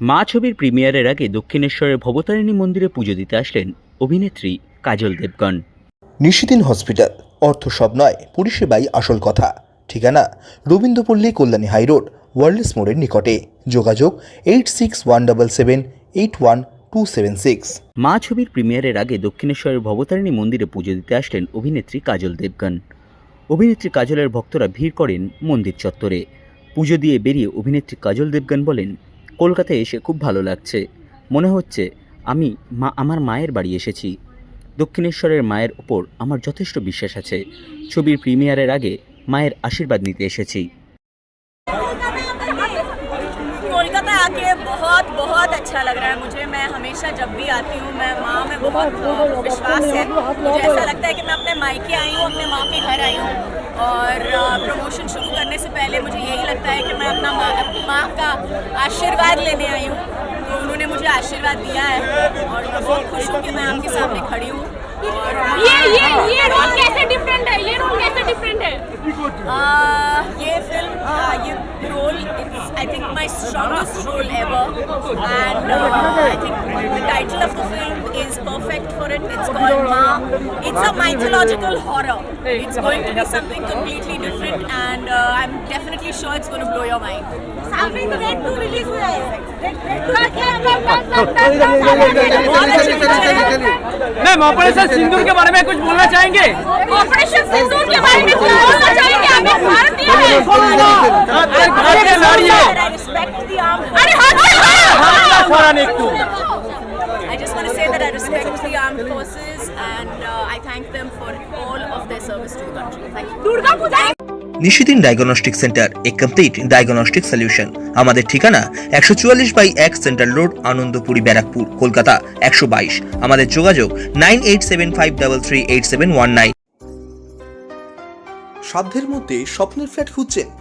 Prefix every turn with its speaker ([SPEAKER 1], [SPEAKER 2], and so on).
[SPEAKER 1] মা ছবির প্রিমিয়ারের আগে দক্ষিণেশ্বরের ভবতারিণী মন্দিরে পুজো দিতে আসলেন অভিনেত্রী কাজল দেবগন।
[SPEAKER 2] নিশিদিন হসপিটাল অর্থ সব নয় পরিষেবাই আসল কথা। ঠিকানা রবীন্দ্রপল্লী কল্যাণী হাইরোড ওয়ার্ল্ডস মোড়ের নিকটে। যোগাযোগ eight six one double seven eight one two seven six.
[SPEAKER 1] মা ছবির প্রিমিয়ারের আগে দক্ষিণেশ্বরের ভবতারিণী মন্দিরে পুজো দিতে আসলেন অভিনেত্রী কাজল দেবগন। অভিনেত্রী কাজলের ভক্তরা ভিড় করেন মন্দির চত্বরে। পুজো দিয়ে বেরিয়ে অভিনেত্রী কাজল দেবগন বলেন কলকাতায় এসে খুব ভালো লাগছে। মনে হচ্ছে আমি মা, আমার মায়ের বাড়ি এসেছি। দক্ষিণেশ্বরের মায়ের ওপর আমার যথেষ্ট বিশ্বাস আছে। ছবির প্রিমিয়ারের আগে মায়ের আশীর্বাদ নিতে এসেছি।
[SPEAKER 3] कोलकाता आके बहुत बहुत अच्छा लग रहा है मुझे। मैं हमेशा जब भी आती हूँ, मैं माँ में बहुत विश्वास है। मुझे ऐसा लगता है कि मैं अपने मायके आई हूँ, अपने माँ के घर आई हूँ। और प्रमोशन शुरू करने से पहले मुझे यही लगता है कि मैं अपना माँ अपनी माँ का आशीर्वाद लेने आई हूँ। तो उन्होंने मुझे आशीर्वाद दिया है। और it's I think my strongest role ever and I think the title of the film is perfect for it it's called Maa it's a mythological horror it's going to be something completely different and uh, i'm definitely sure it's going to blow your mind सामने तो red 2 release हुआ है बहुत अच्छी picture है
[SPEAKER 4] ma'am operation Sindoor के बारे में कुछ बोलना चाहेंगे
[SPEAKER 5] ऑपरेशन सिंदूर के बारे में क्या बोलना चाहेंगे हमें भारतीय है
[SPEAKER 4] भारतीय সরান একটু
[SPEAKER 3] I just want to say that I respect the armed forces and uh, I thank them for all of their service to the country. Thank you.
[SPEAKER 5] Durga Puja!
[SPEAKER 2] Nishidin diagnostic centre A complete diagnostic solution আমাদের ঠিকানা একশো চুয়াল্লিশ by এক central road Anandapuri Barrackpore Kolkata একশো বাইশ আমাদের যোগাযোগ nine eight seven five double three eight seven one nine সাধ্যের মধ্যে স্বপ্নের ফ্ল্যাট খুঁজছেন